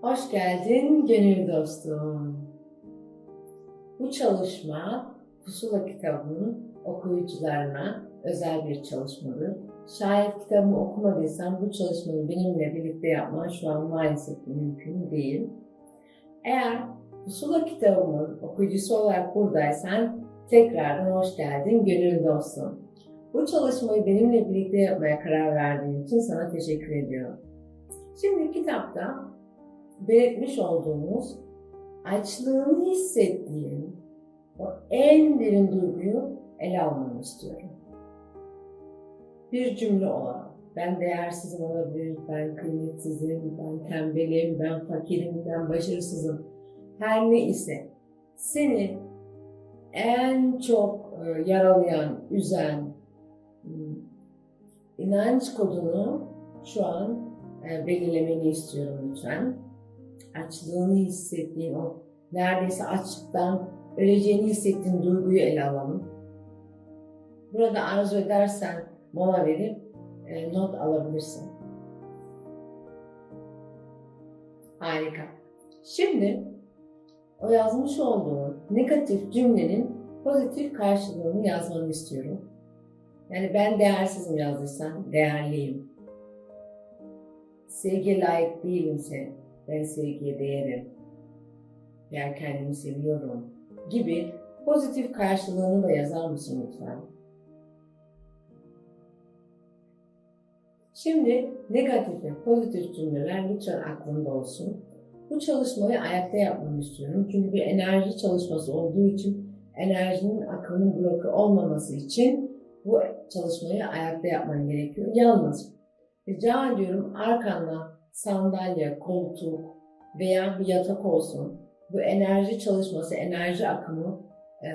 Hoş geldin gönül dostum. Bu çalışma Pusula kitabının okuyucularına özel bir çalışmadır. Şayet kitabımı okumadıysan bu çalışmayı benimle birlikte yapman şu an maalesef mümkün değil. Eğer Pusula kitabımın okuyucusu olarak buradaysan tekrardan hoş geldin gönül dostum. Bu çalışmayı benimle birlikte yapmaya karar verdiğin için sana teşekkür ediyorum. Şimdi kitapta belirtmiş olduğumuz açlığını hissettiğin o en derin duyguyu ele almanı istiyorum. Bir cümle olan, ben değersizim olabilir, ben kıymetsizim, ben tembelim, ben fakirim, ben başarısızım. Her ne ise seni en çok e, yaralayan, üzen hmm, inanç kodunu şu an e, belirlemeni istiyorum lütfen. Açlığını hissettiğin o neredeyse açlıktan öleceğini hissettiğin duyguyu ele alalım. Burada arzu edersen mola verip e, not alabilirsin. Harika. Şimdi o yazmış olduğun negatif cümlenin pozitif karşılığını yazmanı istiyorum. Yani ben değersizim yazdıysan değerliyim. Sevgiye layık değilimse ben sevgiye değerim. Ben kendimi seviyorum gibi pozitif karşılığını da yazar mısın lütfen? Şimdi negatif ve pozitif cümleler lütfen aklında olsun. Bu çalışmayı ayakta yapmanı istiyorum. Çünkü bir enerji çalışması olduğu için enerjinin akımının bloke olmaması için bu çalışmayı ayakta yapman gerekiyor. Yalnız rica ediyorum arkanda sandalye, koltuk veya bir yatak olsun. Bu enerji çalışması, enerji akımı e,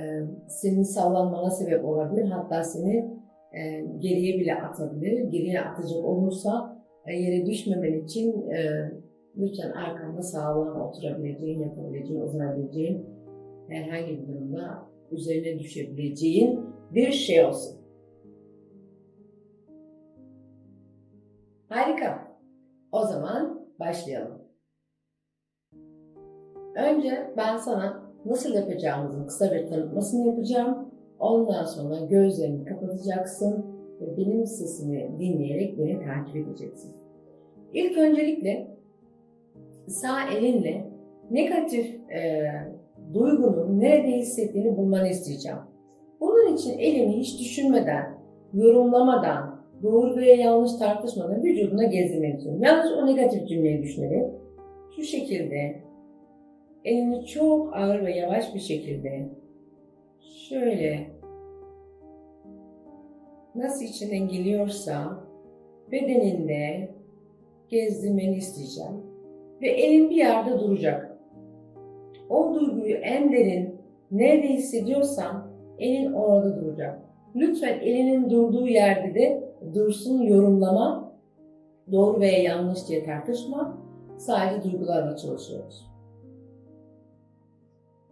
senin sallanmana sebep olabilir. Hatta seni e, geriye bile atabilir. Geriye atacak olursa e, yere düşmemen için e, lütfen arkanda sağlam oturabileceğin, yapabileceğin, uzanabileceğin herhangi bir durumda üzerine düşebileceğin bir şey olsun. Harika. O zaman başlayalım. Önce ben sana nasıl yapacağımızın kısa bir tanıtmasını yapacağım. Ondan sonra gözlerini kapatacaksın ve benim sesimi dinleyerek beni takip edeceksin. İlk öncelikle sağ elinle negatif e, duygunun nerede hissettiğini bulmanı isteyeceğim. Bunun için elini hiç düşünmeden, yorumlamadan, doğru veya yanlış tartışmadan vücuduna gezdirmek istiyorum. Yalnız o negatif cümleyi düşünerek şu şekilde elini çok ağır ve yavaş bir şekilde şöyle nasıl içinden geliyorsa bedeninde gezdirmeni isteyeceğim. Ve elin bir yerde duracak. O duyguyu en derin nerede hissediyorsan elin orada duracak. Lütfen elinin durduğu yerde de dursun yorumlama, doğru veya yanlış diye tartışma. Sadece duygularla çalışıyoruz.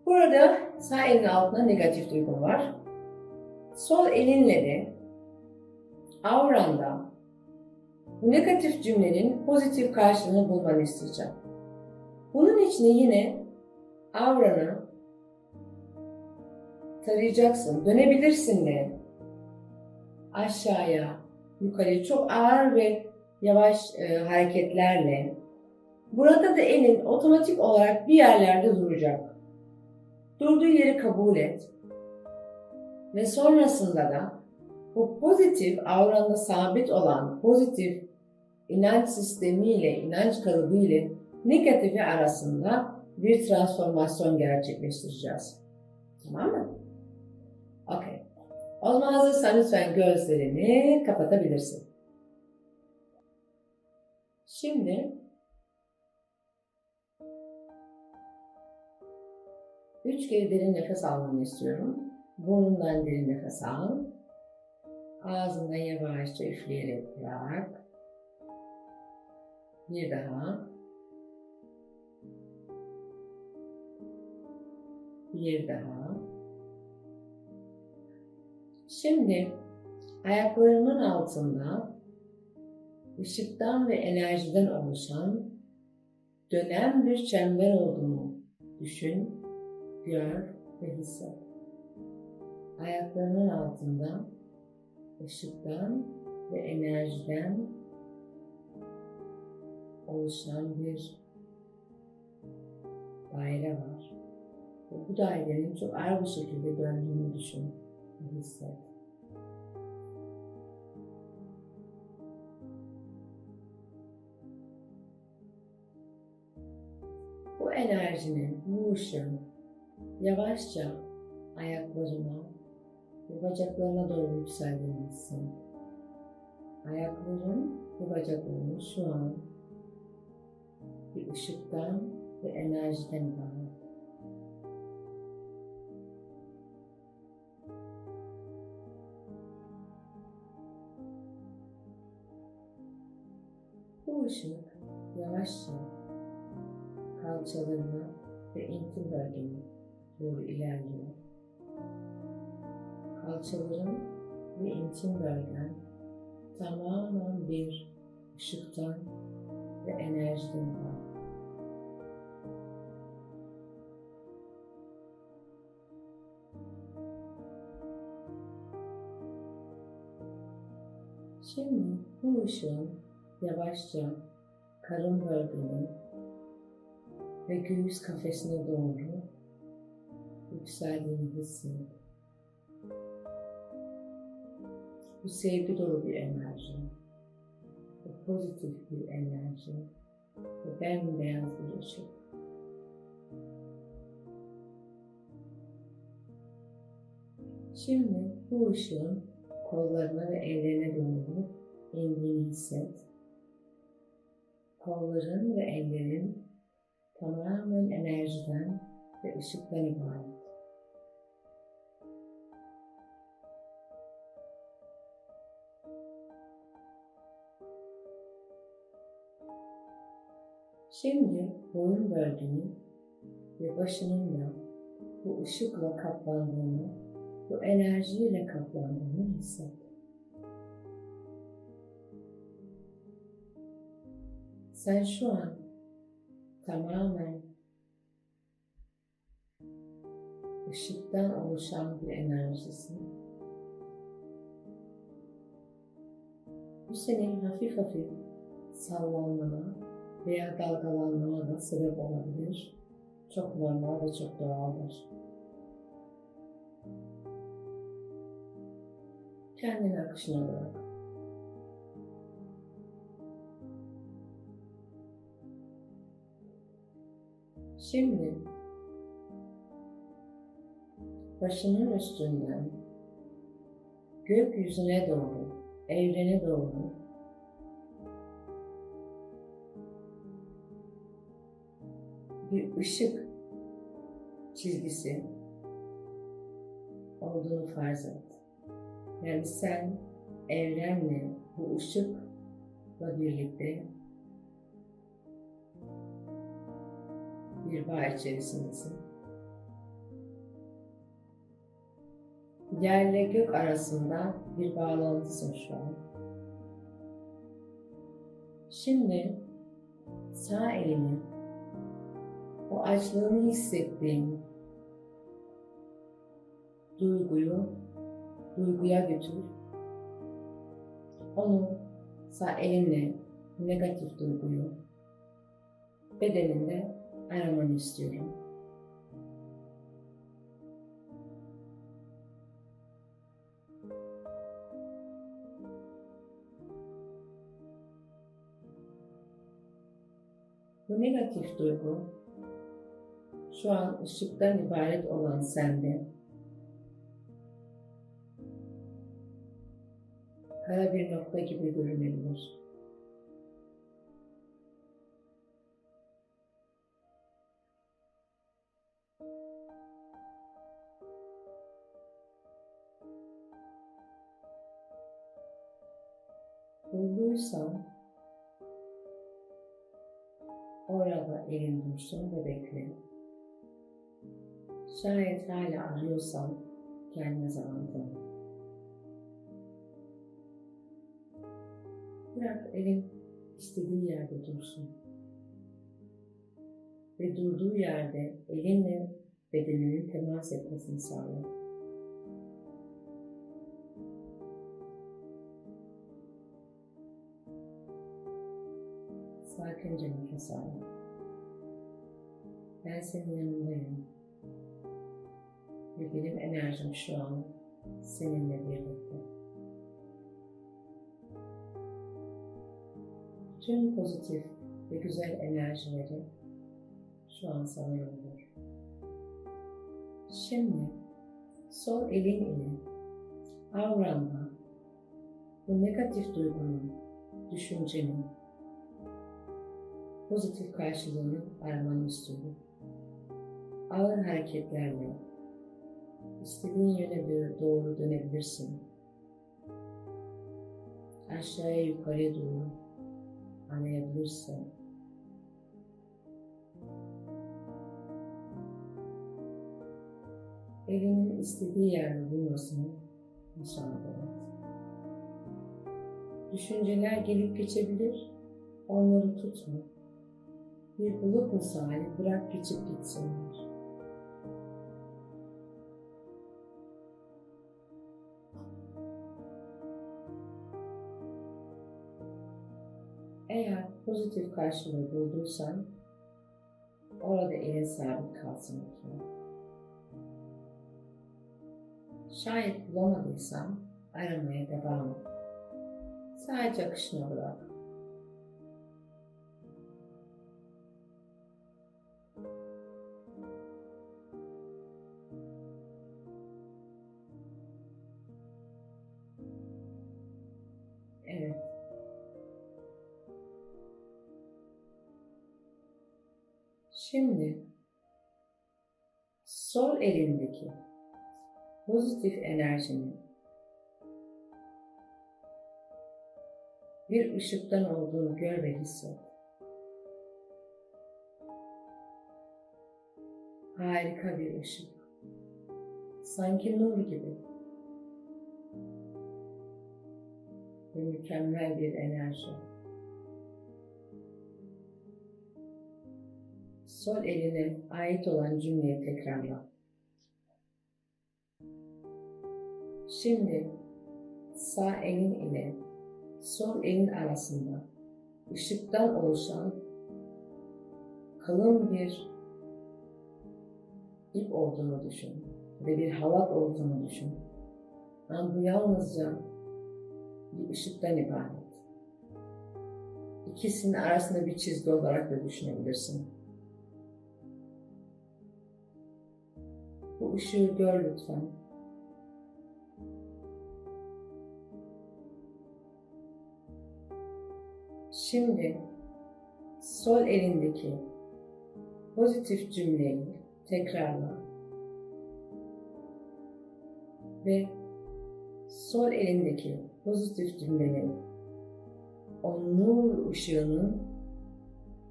Burada sağ elin altında negatif duygun var. Sol elinle de avranda bu negatif cümlenin pozitif karşılığını bulmanı isteyeceğim. Bunun için yine avranı tarayacaksın. Dönebilirsin de aşağıya, yukarıya çok ağır ve yavaş e, hareketlerle. Burada da elin otomatik olarak bir yerlerde duracak. Durduğu yeri kabul et. Ve sonrasında da bu pozitif auranda sabit olan pozitif inanç sistemiyle, inanç kalıbı ile negatifi arasında bir transformasyon gerçekleştireceğiz. Tamam mı? Okey. Zaman hazırsan lütfen gözlerini kapatabilirsin. Şimdi üç kere derin nefes almanı istiyorum. Burnundan derin nefes al. Ağzından yavaşça üfleyerek bırak. Bir daha. Bir daha. Şimdi ayaklarının altında ışıktan ve enerjiden oluşan dönen bir çember olduğunu düşün, gör ve hisset. Ayaklarının altında ışıktan ve enerjiden oluşan bir daire var. Ve bu dairenin çok ağır bir şekilde döndüğünü düşün hisset. Bu enerjinin, bu ışığın yavaşça ayaklarına ve bacaklarına doğru yükseldiğini hisset. Ayakların ve bacakların şu an bir ışıktan ve enerjiden ibaret. Işık yavaşça kalçalarına ve intim bölgene doğru ilerliyor. Kalçaların ve intim bölgen tamamen bir ışıktan ve enerjiden ibaret. Şimdi bu ışığın yavaşça karın bölgeni ve göğüs kafesine doğru yükseldiğini hisset. Bu sevgi dolu bir enerji. Bu pozitif bir enerji. Ve bembeyaz bir ışık. Şimdi bu ışığın kollarına ve ellerine doğru indiğini hisset. Kolların ve ellerin tamamen enerjiden ve ışıktan ibaret. Şimdi boyun bölgeni ve başının da bu ışıkla kaplandığını, bu enerjiyle kaplandığını hisset. Sen şu an tamamen ışıktan oluşan bir enerjisin. Bu senin hafif hafif sallanmana veya dalgalanmana da sebep olabilir. Çok normal ve çok doğaldır. Kendini akışına bırak. Şimdi başının üstünden gökyüzüne doğru, evrene doğru bir ışık çizgisi olduğunu farz et. Yani sen evrenle bu ışıkla birlikte bir bağ içerisindesin. Yerle gök arasında bir bağlantısın şu an. Şimdi sağ elini o açlığını hissettiğin duyguyu duyguya götür. Onu sağ elinle negatif duyguyu bedeninde aramanı istiyorum. Bu negatif duygu şu an ışıktan ibaret olan sende kara bir nokta gibi görünebilir. Elin dursun ve bekle. Şayet hala arıyorsan kendine zaman tanı. Bırak elin istediği yerde dursun. ve durduğu yerde elinle bedeninin temas etmesini sağla. Sakince nefes al. Ben senin yanındayım. Ve benim enerjim şu an seninle birlikte. Tüm pozitif ve güzel enerjileri şu an sana yolluyor. Şimdi sol elin ile avranda bu negatif duygunun, düşüncenin pozitif karşılığını aramanı istiyorum. Ağır hareketlerle istediğin yöne doğru dönebilirsin. Aşağıya yukarıya doğru anlayabilirsin. Elinin istediği yerde bulmasını müsaade et. Düşünceler gelip geçebilir, onları tutma. Bir bulut misali bırak geçip gitsinler. Pozitif karşılığı bulduysan orada elin sabit kalsın lütfen. Şayet bulamadıysan aramaya devam et. Sadece akışına bırak. Evet. Şimdi sol elindeki pozitif enerjinin bir ışıktan olduğunu gör ve hisset. Harika bir ışık. Sanki nur gibi. Ve mükemmel bir enerji. Sol eline ait olan cümleyi tekrarla. Şimdi sağ elin ile sol elin arasında ışıktan oluşan kalın bir ip olduğunu düşün ve bir halat olduğunu düşün. Ama bu yalnızca bir ışıktan ibaret. İkisinin arasında bir çizgi olarak da düşünebilirsin. Bu ışığı gör lütfen. Şimdi sol elindeki pozitif cümleyi tekrarla. Ve sol elindeki pozitif cümlenin o nur ışığının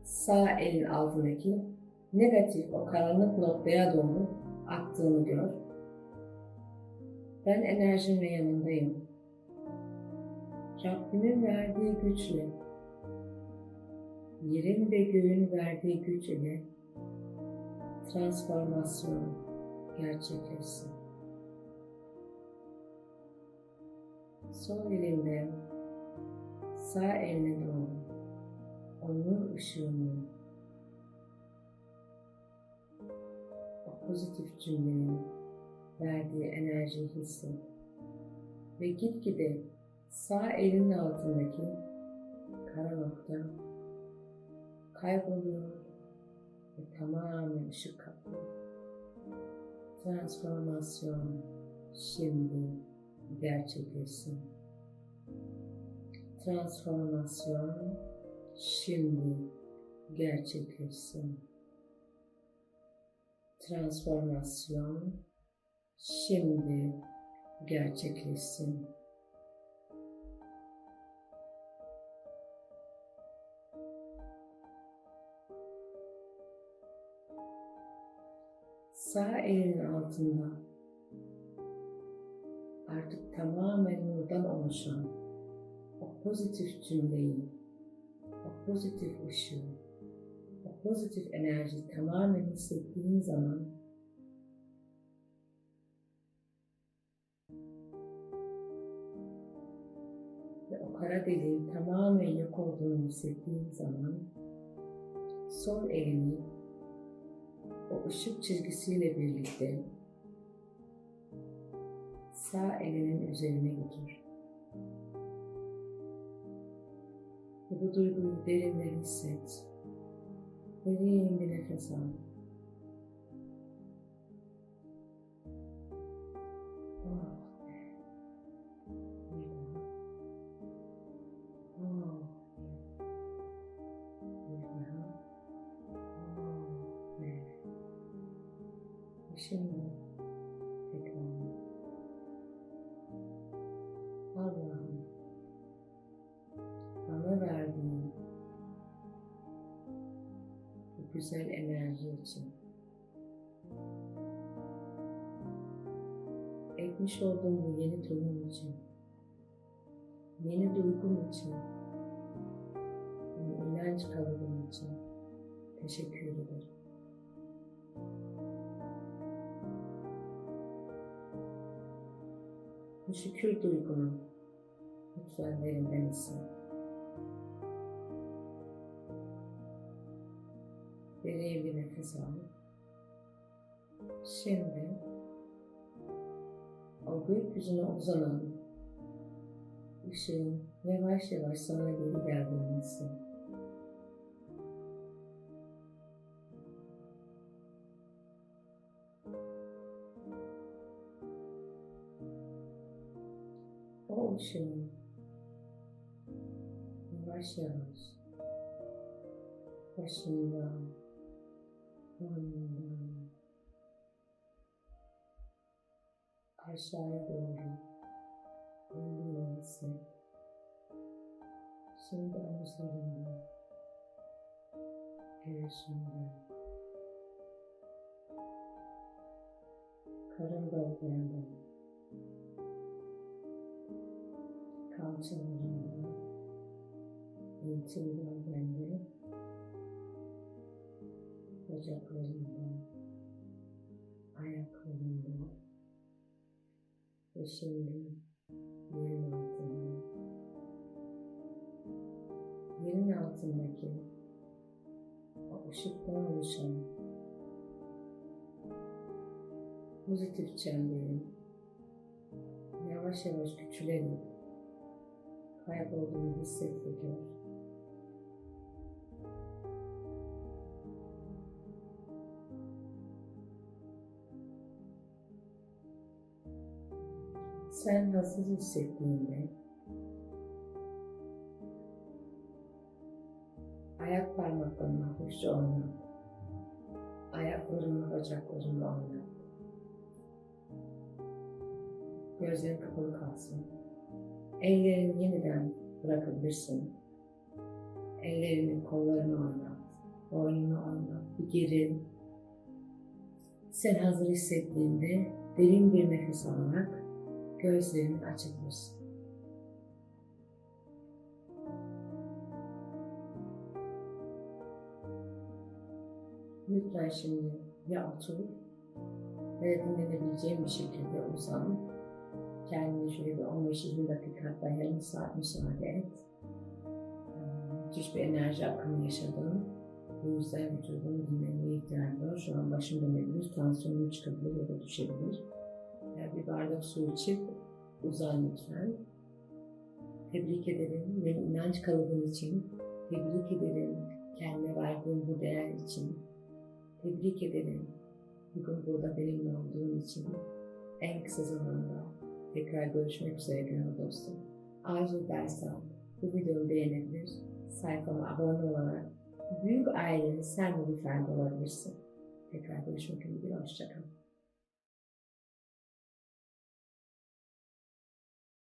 sağ elin altındaki negatif o karanlık noktaya doğru aktığını gör. Ben enerjimle yanındayım. Rabbimin verdiği güçle yerin ve göğün verdiği güç ile transformasyon gerçekleşsin. Sol elinde sağ eline doğru onun ışığını pozitif cümlenin verdiği enerjiyi hisset ve gitgide sağ elin altındaki kara nokta kayboluyor ve tamamen ışık kaplıyor. Transformasyon şimdi gerçekleşsin. Transformasyon şimdi gerçekleşsin. Transformasyon şimdi gerçekleşsin. sağ elinin altında artık tamamen nurdan oluşan o pozitif cümleyi, o pozitif ışığı, pozitif enerji tamamen hissettiğin zaman ve o kara deliğin tamamen yok olduğunu hissettiğin zaman sol elini o ışık çizgisiyle birlikte sağ elinin üzerine götür. Ve bu duyguyu derinden hisset. Derin bir güzel enerji için ekmiş olduğum bu yeni tohum için yeni duygum için yeni inanç kalıbım için teşekkür ederim. Bu şükür duygunu lütfen derinden hisset. Derin bir nefes al. Şimdi o gökyüzüne uzanan ışığın yavaş yavaş sana geri geldiğini. O ışığın yavaş yavaş başından, boynundan aşağıya doğru indiğini hisset. Şimdi omuzlarında, göğsünde, karın bölgelerinde, kalçalarında, intim bölgende, bacaklarında, ayaklarında ve şimdi yerin altında. Yerin altındaki o ışıktan oluşan pozitif çemberin yavaş yavaş küçülerek kaybolduğunu hisset. Sen hazır hissettiğinde ayak parmaklarını hafifçe oynat. Ayaklarını, bacaklarını oynat. Gözlerin kapalı kalsın. Ellerini yeniden bırakabilirsin. Ellerini, kollarını oynat. Boynunu oynat. Bir geri. Sen hazır hissettiğinde derin bir nefes alarak gözlerini açabilirsin. Lütfen şimdi ya otur ya da dinlenebileceğin bir şekilde uzan. Kendine şöyle bir 15-20 dakika hatta yarım saat müsaade et. Ee, Müthiş bir enerji akımı yaşadın. Bu yüzden vücudun dinlenmeye ihtiyacı var. Şu an başım dönebilir, tansiyonun çıkabilir ya da düşebilir. Bir bardak su içip uzan. Tebrik ederim yeni inanç kalıbın için. Tebrik ederim kendine verdiğin bu değer için. Tebrik ederim bugün burada benimle olduğun için. En kısa zamanda tekrar görüşmek üzere gönül dostum. Arzu edersen bu videoyu beğenebilir, sayfama abone olarak büyük ailenin sen de bir ferdi olabilirsin. Tekrar görüşmek üzere, hoşçakalın.